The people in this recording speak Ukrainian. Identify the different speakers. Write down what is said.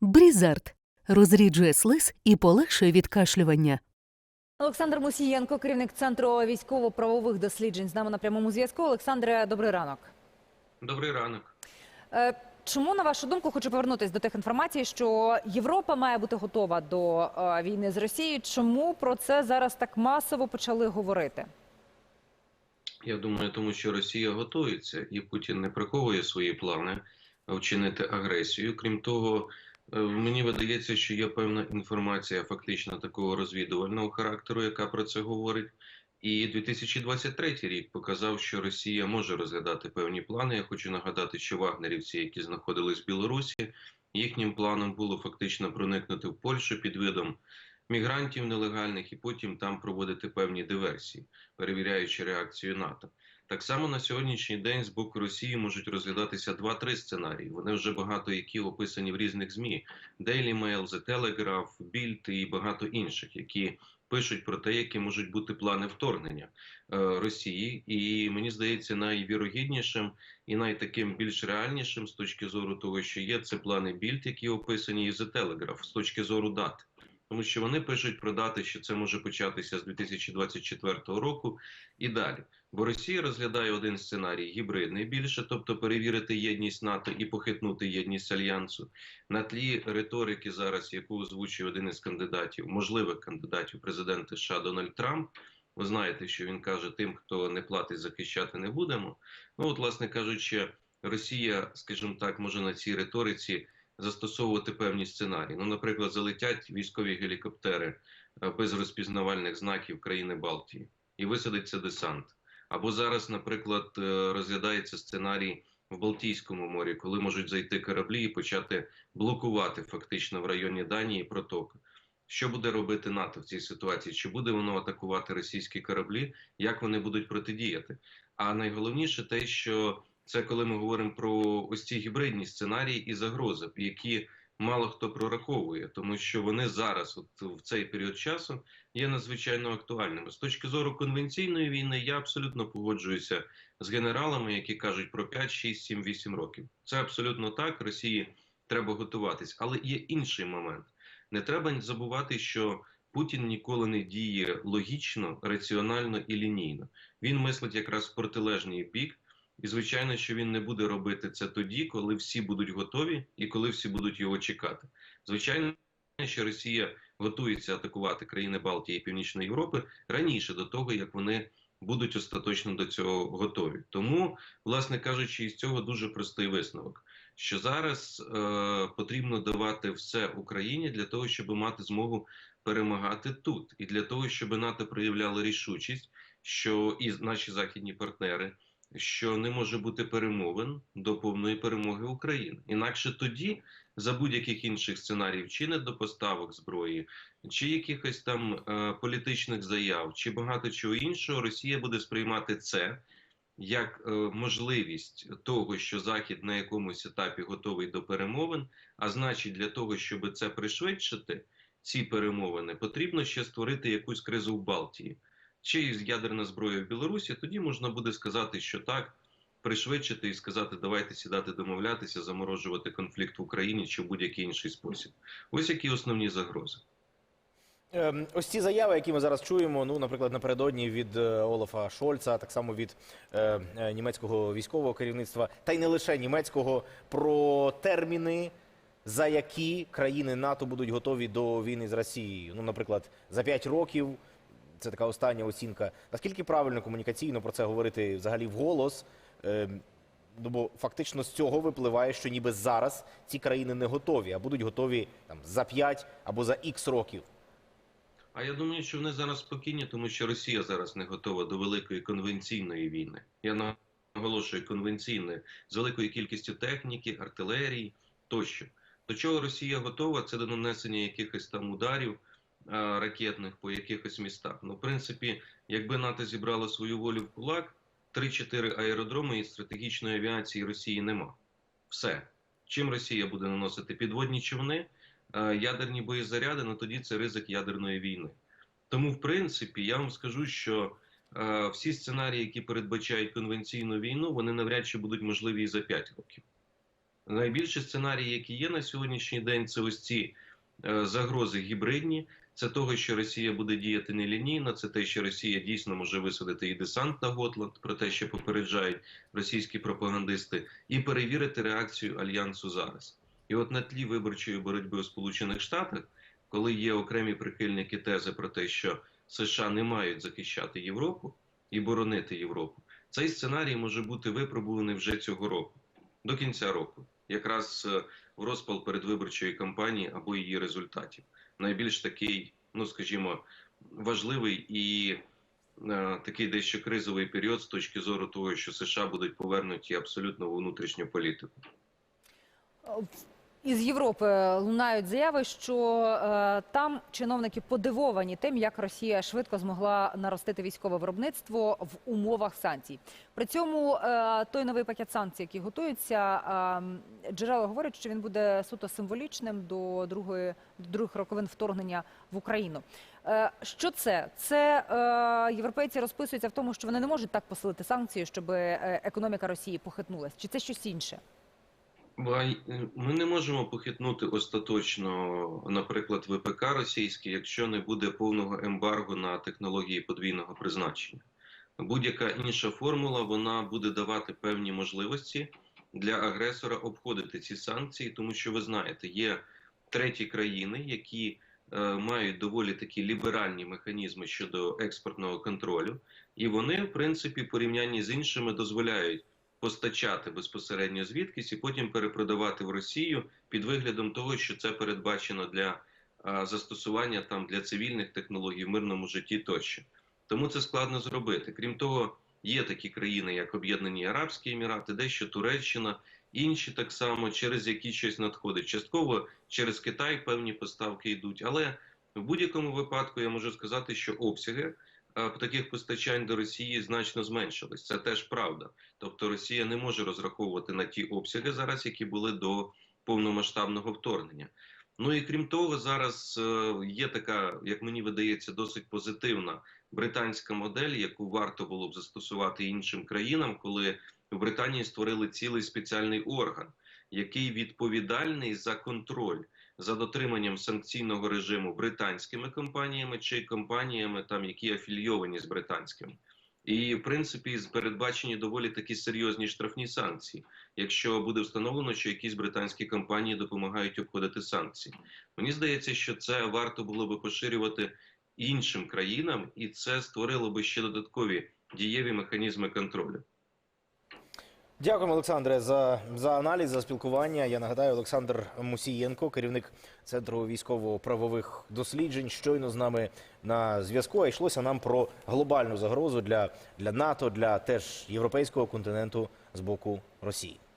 Speaker 1: Брізард розріджує слиз і полегшує відкашлювання.
Speaker 2: Олександр Мусієнко, керівник центру військово-правових досліджень, з нами на прямому зв'язку. Олександре, добрий ранок.
Speaker 3: Добрий ранок.
Speaker 2: Е, Чому, на вашу думку, хочу повернутися до тих інформацій, що Європа має бути готова до е, війни з Росією? Чому про це зараз так масово почали говорити?
Speaker 3: Я думаю, тому що Росія готується, і Путін не приховує свої плани вчинити агресію. Крім того, мені видається, що є певна інформація, фактично такого розвідувального характеру, яка про це говорить. І 2023 рік показав, що Росія може розглядати певні плани. Я хочу нагадати, що вагнерівці, які знаходились в Білорусі, їхнім планом було фактично проникнути в Польщу під видом мігрантів нелегальних і потім там проводити певні диверсії, перевіряючи реакцію НАТО. Так само на сьогоднішній день з боку Росії можуть розглядатися два-три сценарії. Вони вже багато які описані в різних змі: Daily Mail, The Telegraph, Bild і багато інших, які пишуть про те, які можуть бути плани вторгнення е, Росії. І мені здається, найвірогіднішим і найтаким більш реальнішим з точки зору того, що є, це плани Більд, які описані, і The Telegraph з точки зору дат. Тому що вони пишуть про дати, що це може початися з 2024 року і далі. Бо Росія розглядає один сценарій гібридний більше, тобто перевірити єдність НАТО і похитнути єдність альянсу на тлі риторики, зараз яку озвучує один із кандидатів, можливих кандидатів президента США Дональд Трамп. Ви знаєте, що він каже: тим, хто не платить, захищати не будемо. Ну, от, власне кажучи, Росія, скажімо так, може на цій риториці застосовувати певні сценарії. Ну, наприклад, залетять військові гелікоптери е, без розпізнавальних знаків країни Балтії і висадиться десант. Або зараз, наприклад, е, розглядається сценарій в Балтійському морі, коли можуть зайти кораблі і почати блокувати фактично в районі Данії протоки. Що буде робити НАТО в цій ситуації? Чи буде воно атакувати російські кораблі? Як вони будуть протидіяти? А найголовніше те, що це коли ми говоримо про ось ці гібридні сценарії і загрози, які мало хто прораховує, тому що вони зараз, от в цей період часу, є надзвичайно актуальними. З точки зору конвенційної війни, я абсолютно погоджуюся з генералами, які кажуть про 5, 6, 7, 8 років. Це абсолютно так. Росії треба готуватись, але є інший момент. Не треба забувати, що Путін ніколи не діє логічно, раціонально і лінійно. Він мислить якраз в протилежний бік. І звичайно, що він не буде робити це тоді, коли всі будуть готові і коли всі будуть його чекати. Звичайно, що Росія готується атакувати країни Балтії і Північної Європи раніше до того, як вони будуть остаточно до цього готові. Тому, власне кажучи, із цього дуже простий висновок. Що зараз е, потрібно давати все Україні для того, щоб мати змогу перемагати тут, і для того, щоб НАТО проявляло рішучість, що і наші західні партнери що не може бути перемовин до повної перемоги України. Інакше тоді, за будь-яких інших сценаріїв, чи не до поставок зброї, чи якихось там е, політичних заяв, чи багато чого іншого, Росія буде сприймати це як е, можливість того, що Захід на якомусь етапі готовий до перемовин. А значить, для того, щоб це пришвидшити, ці перемовини, потрібно ще створити якусь кризу в Балтії чи ядерна зброя в Білорусі, тоді можна буде сказати, що так, пришвидшити і сказати, давайте сідати домовлятися, заморожувати конфлікт в Україні чи в будь-який інший спосіб. Ось які основні загрози.
Speaker 4: Ем, Ось ці заяви, які ми зараз чуємо, ну, наприклад, напередодні від е, Олафа Шольца, так само від е, е, німецького військового керівництва, та й не лише німецького, про терміни, за які країни НАТО будуть готові до війни з Росією. Ну, наприклад, за 5 років. Це така остання оцінка. Наскільки правильно комунікаційно про це говорити взагалі вголос? Ем, Ну, бо фактично з цього випливає, що ніби зараз ці країни не готові, а будуть готові там за 5 або за ікс років.
Speaker 3: А я думаю, що вони зараз спокійні, тому що Росія зараз не готова до великої конвенційної війни. Я наголошую конвенційної з великою кількістю техніки, артилерії тощо. До чого Росія готова? Це до нанесення якихось там ударів ракетних по якихось містах. Ну, в принципі, якби НАТО зібрало свою волю в кулак, 3-4 аеродроми і стратегічної авіації Росії нема. Все. Чим Росія буде наносити підводні човни, ядерні боєзаряди, ну тоді це ризик ядерної війни. Тому, в принципі, я вам скажу, що е, всі сценарії, які передбачають конвенційну війну, вони навряд чи будуть можливі і за 5 років. Найбільші сценарії, які є на сьогоднішній день, це ось ці е, загрози гібридні. Це того, що Росія буде діяти нелінійно, це те, що Росія дійсно може висадити і десант на Готланд, про те, що попереджають російські пропагандисти, і перевірити реакцію альянсу зараз. І от на тлі виборчої боротьби у Сполучених Штатах, коли є окремі прихильники тези про те, що США не мають захищати Європу і боронити Європу, цей сценарій може бути випробуваний вже цього року, до кінця року, якраз е, в розпал передвиборчої кампанії або її результатів. Найбільш такий, ну скажімо, важливий і е, такий дещо кризовий період з точки зору того, що США будуть повернуті абсолютно в внутрішню політику.
Speaker 2: Із Європи лунають заяви, що е, там чиновники подивовані тим, як Росія швидко змогла наростити військове виробництво в умовах санкцій. При цьому е, той новий пакет санкцій, який готується, е, джерела говорять, що він буде суто символічним до другої до других роковин вторгнення в Україну. Е, що це? Це е, європейці розписуються в тому, що вони не можуть так посилити санкції, щоб е, економіка Росії похитнулась. Чи це щось інше?
Speaker 3: Бай- Ми не можемо похитнути остаточно, наприклад, ВПК російський, якщо не буде повного ембарго на технології подвійного призначення. Будь-яка інша формула вона буде давати певні можливості для агресора обходити ці санкції, тому що ви знаєте, є треті країни, які е, мають доволі такі ліберальні механізми щодо експортного контролю, і вони, в принципі, порівнянні з іншими дозволяють постачати безпосередньо звідкись і потім перепродавати в Росію під виглядом того, що це передбачено для застосування там для цивільних технологій в мирному житті тощо. Тому це складно зробити. Крім того, є такі країни, як Об'єднані Арабські Емірати, дещо Туреччина, інші так само, через які щось надходить. Частково через Китай певні поставки йдуть. Але в будь-якому випадку я можу сказати, що обсяги е, таких постачань до Росії значно зменшились. Це теж правда. Тобто Росія не може розраховувати на ті обсяги зараз, які були до повномасштабного вторгнення. Ну і крім того, зараз е, є така, як мені видається, досить позитивна британська модель, яку варто було б застосувати іншим країнам, коли в Британії створили цілий спеціальний орган, який відповідальний за контроль за дотриманням санкційного режиму британськими компаніями чи компаніями, там які афільйовані з британськими. І в принципі передбачені доволі такі серйозні штрафні санкції, якщо буде встановлено, що якісь британські компанії допомагають обходити санкції. Мені здається, що це варто було би поширювати іншим країнам, і це створило би ще додаткові дієві механізми контролю.
Speaker 4: Дякуємо, Олександре, за, за аналіз, за спілкування. Я нагадаю, Олександр Мусієнко, керівник центру військово-правових досліджень, щойно з нами на зв'язку. А йшлося нам про глобальну загрозу для, для НАТО, для теж європейського континенту з боку Росії.